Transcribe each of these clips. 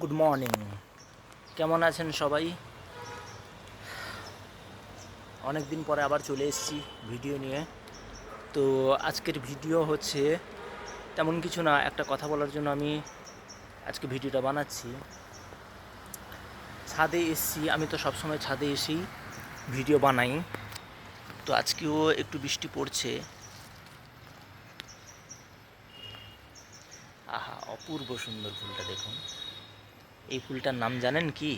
Good morning কেমন আছেন সবাই? অনেক দিন পরে আবার চলে এসেছি ভিডিও নিয়ে। তো আজকের ভিডিও হচ্ছে তেমন কিছু না, একটা কথা বলার জন্য আমি আজকে ভিডিওটা বানাচ্ছি। ছাদে এসছি, আমি তো সবসময় ছাদে এসেই ভিডিও বানাই। তো আজকেও একটু বৃষ্টি পড়ছে। আহা, অপূর্ব সুন্দর ফুলটা দেখুন। এই ফুলটার নাম জানেন কি?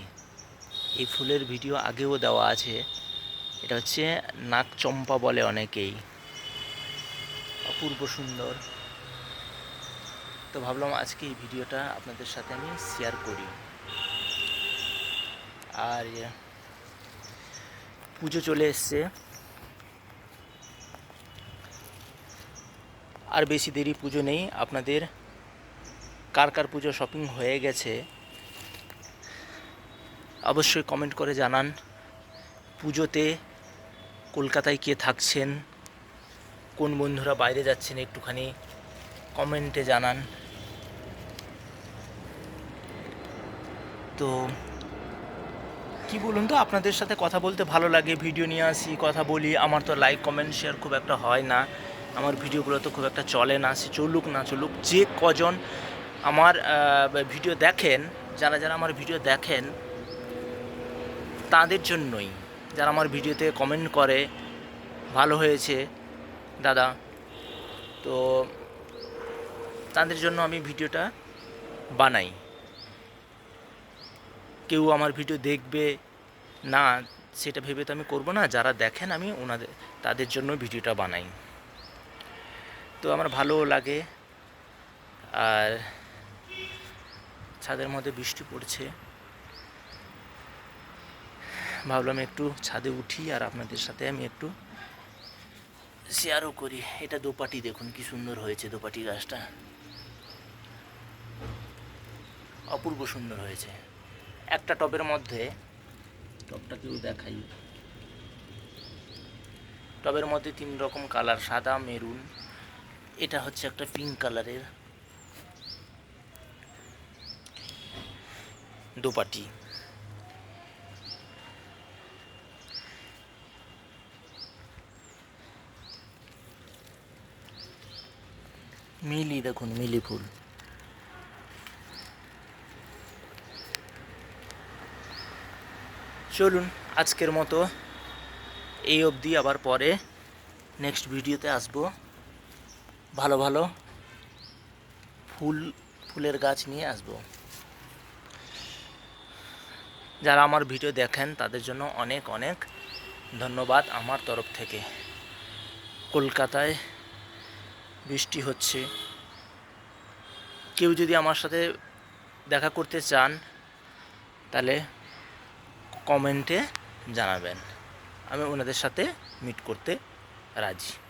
এই ফুলের ভিডিও আগেও দেওয়া আছে। এটা হচ্ছে নাক চম্পা বলে অনেকেই। অপূর্ব সুন্দর। তো ভাবলাম আজকে এই ভিডিওটা আপনাদের সাথে আমি শেয়ার করি। আর পুজো চলে এসছে। আর বেশি দেরি পুজো নেই। আপনাদের কার কার পুজো শপিং হয়ে গেছে? অবশ্যই কমেন্ট করে জানান। পুজোতে কলকাতায় কে থাকছেন? কোন বন্ধুরা বাইরে যাচ্ছেন একটুখানি কমেন্টে জানান। তো কি বলুন তো, আপনাদের সাথে কথা বলতে ভালো লাগে ভিডিও নিয়ে আসি, কথা বলি, আমার তো লাইক কমেন্ট শেয়ার খুব একটা হয় না। আমার ভিডিওগুলো তো খুব একটা চলে না, সে চলুক না চলুক, যে কজন আমার ভিডিও দেখেন, যারা যারা আমার ভিডিও দেখেন তাদের জন্যই। যারা আমার ভিডিওতে কমেন্ট করে, ভালো হয়েছে, দাদা। তো তাদের জন্য আমি ভিডিওটা বানাই। কেউ আমার ভিডিও দেখবে, না, সেটা ভেবে তো আমি করব না। যারা দেখেন, আমি ওনাদের, তাদের জন্য ভিডিওটা বানাই। তো আমার ভালোও লাগে। আর ছাদের মধ্যে বৃষ্টি পড়ছে। ভাবলাম একটু ছাদে উঠি আর আপনাদের সাথে আমি একটু শেয়ারও করি। এটা দোপাটি দেখুন, কি সুন্দর হয়েছে দোপাটি গাছটা। অপূর্ব সুন্দর হয়েছে। একটা টবের মধ্যে, টবটাকেও দেখাই। টবের মধ্যে তিন রকম কালার, সাদা, মেরুন। এটা হচ্ছে একটা পিঙ্ক কালারের দোপাটি। মিলি, দেখুন, মিলি ফুল। চলুন, আজকের মতো এই অবধি, আবার পরে নেক্সট ভিডিওতে আসব। ভালো ভালো ফুল, ফুলের গাছ নিয়ে আসব। যারা আমার ভিডিও দেখেন, তাদের জন্য অনেক অনেক ধন্যবাদ আমার তরফ থেকে। কলকাতায় বৃষ্টি হচ্ছে। কেউ যদি আমার সাথে দেখা করতে চান, তাহলে কমেন্টে জানাবেন। আমি ওনাদের সাথে মিট করতে রাজি।